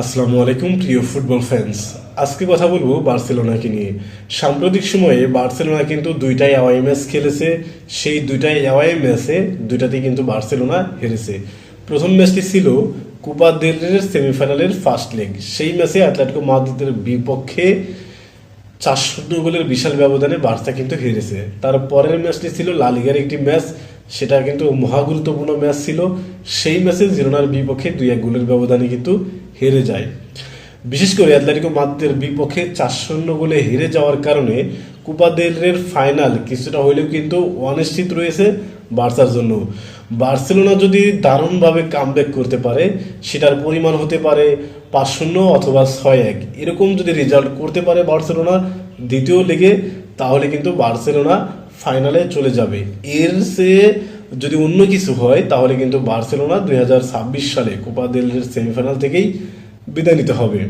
আসসালামু আলাইকুম, প্রিয় ফুটবল ফ্যান্স আজকে কথা বলব বার্সেলোনাকে নিয়ে। সাম্প্রতিক সময়ে বার্সেলোনা কিন্তু দুইটাই অ্যাওয়াই ম্যাচ খেলেছে। সেই দুইটাই অ্যাওয়াই ম্যাচে দুইটাতেই কিন্তু বার্সেলোনা হেরেছে। প্রথম ম্যাচটি ছিল কুপা দেল রের সেমিফাইনালের ফার্স্ট লেগ সেই ম্যাচে আটলেটিকো মাদ্রিদের বিপক্ষে চার শূন্য গোলের বিশাল ব্যবধানে বার্সা কিন্তু হেরেছে। তার পরের ম্যাচটি ছিল লালিগার একটি ম্যাচ সেটা কিন্তু মহা গুরুত্বপূর্ণ ম্যাচ ছিল। সেই ম্যাচে জিরোনার বিপক্ষে দুই এক গোলের ব্যবধানে কিন্তু হেরে যায়। বিশেষ করে অ্যাটলেটিকো মাদ্রিদের বিপক্ষে চার শূন্য গোলে হেরে যাওয়ার কারণে কুপা দেল রের ফাইনাল কিছুটা হলেও কিন্তু অনিশ্চিত রয়েছে বার্সার জন্য। বার্সেলোনা যদি দারুণভাবে কামব্যাক করতে পারে, সেটার পরিমাণ হতে পারে পাঁচ শূন্য অথবা ছয় এক। এরকম যদি রেজাল্ট করতে পারে বার্সেলোনা দ্বিতীয় লেগে তাহলে কিন্তু বার্সেলোনা ফাইনালে চলে যাবে। এর সে যদি অন্য কিছু হয়, তাহলে কিন্তু বার্সেলোনা দুই হাজার ছাব্বিশ সালে কোপা দেল রের সেমিফাইনাল থেকেই বিদায় নিতে হবে।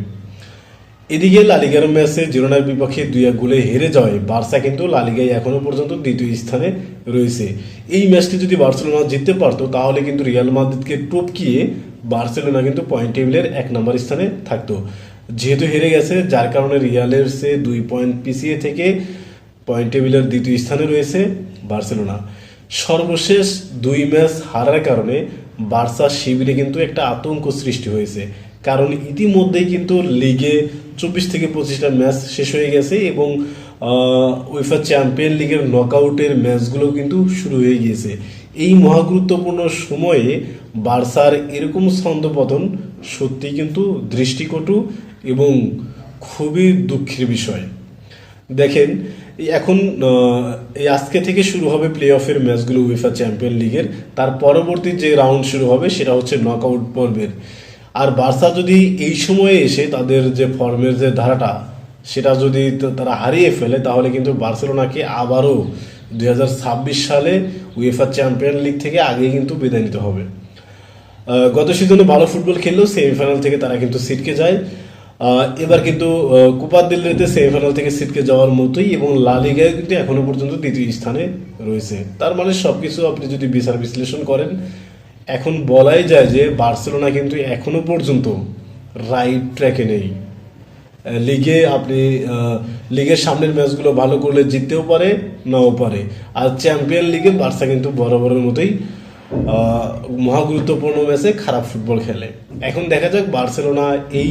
এদিকে লালিগার ম্যাচে জিরোনার বিপক্ষে দুই এক গোলে হেরে যাওয়ায় বার্সা কিন্তু লালিগায় এখনও পর্যন্ত দ্বিতীয় স্থানে রয়েছে। এই ম্যাচটি যদি বার্সেলোনা জিততে পারতো, তাহলে কিন্তু রিয়াল মাদ্রিদকে টপকিয়ে বার্সেলোনা কিন্তু পয়েন্ট টেবিলের এক নম্বর স্থানে থাকতো। যেহেতু হেরে গেছে, যার কারণে রিয়ালের সে দুই পয়েন্ট পিছিয়ে থেকে পয়েন্ট টেবিলের দ্বিতীয় স্থানে রয়েছে বার্সেলোনা। সর্বশেষ দুই ম্যাচ হারার কারণে বার্সা শিবিরে কিন্তু একটা আতঙ্ক সৃষ্টি হয়েছে। কারণ ইতিমধ্যেই কিন্তু লিগে চব্বিশ থেকে পঁচিশটা ম্যাচ শেষ হয়ে গেছে এবং উইফা চ্যাম্পিয়ন লিগের নকআউটের ম্যাচগুলো কিন্তু শুরু হয়ে গিয়েছে। এই মহাগুরুত্বপূর্ণ সময়ে বার্সার এরকম ছন্দপতন সত্যি কিন্তু দৃষ্টিকটু এবং খুবই দুঃখের বিষয়। দেখেন, এখন এই আজকে থেকে শুরু হবে প্লে অফের ম্যাচগুলো উইফা চ্যাম্পিয়ন লিগের তার পরবর্তী যে রাউন্ড শুরু হবে, সেটা হচ্ছে নকআউট পর্বের। আর বার্সা যদি এই সময়ে এসে তাদের যে ফর্মের যে ধারাটা, সেটা যদি তারা হারিয়ে ফেলে, তাহলে কিন্তু বার্সেলোনাকে আবারও দু হাজার ছাব্বিশ সালে উইফা চ্যাম্পিয়ন লিগ থেকে আগে কিন্তু বিদায় নিতে হবে। গত সিজনে ভালো ফুটবল খেললেও সেমিফাইনাল থেকে তারা কিন্তু সিটকে যায়। এবার কিন্তু কুপা দিল্লিতে সেমিফাইনাল থেকে সিটকে যাওয়ার মতোই এবং লা লিগায় কিন্তু এখনও পর্যন্ত দ্বিতীয় স্থানে রয়েছে। তার মানে সবকিছু আপনি যদি বিচার বিশ্লেষণ করেন এখন বলাই যায় যে বার্সেলোনা কিন্তু এখনও পর্যন্ত রাইট ট্র্যাকে নেই। লিগে আপনি লিগের সামনের ম্যাচগুলো ভালো করলে জিততেও পারে নাও পারে। আর চ্যাম্পিয়ন লিগে বার্সা কিন্তু বরাবরের মতোই আহ, মহা গুরুত্বপূর্ণ ম্যাচে খারাপ ফুটবল খেলে। এখন দেখা যাক বার্সেলোনা এই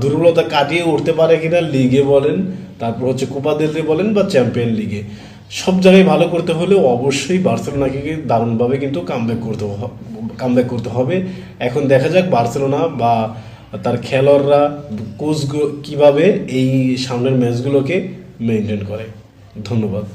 দুর্বলতা কাটিয়ে উঠতে পারে কিনা লিগে বলেন, তারপর হচ্ছে কোপা দেল রে বলেন বা চ্যাম্পিয়ন লিগে সব জায়গায় ভালো করতে হলে অবশ্যই বার্সেলোনাকে দারুণভাবে কিন্তু কামব্যাক করতে কামব্যাক করতে হবে। এখন দেখা যাক বার্সেলোনা বা তার খেলোয়াড়রা কোচ কীভাবে এই সামনের ম্যাচগুলোকে মেনটেন করে। ধন্যবাদ।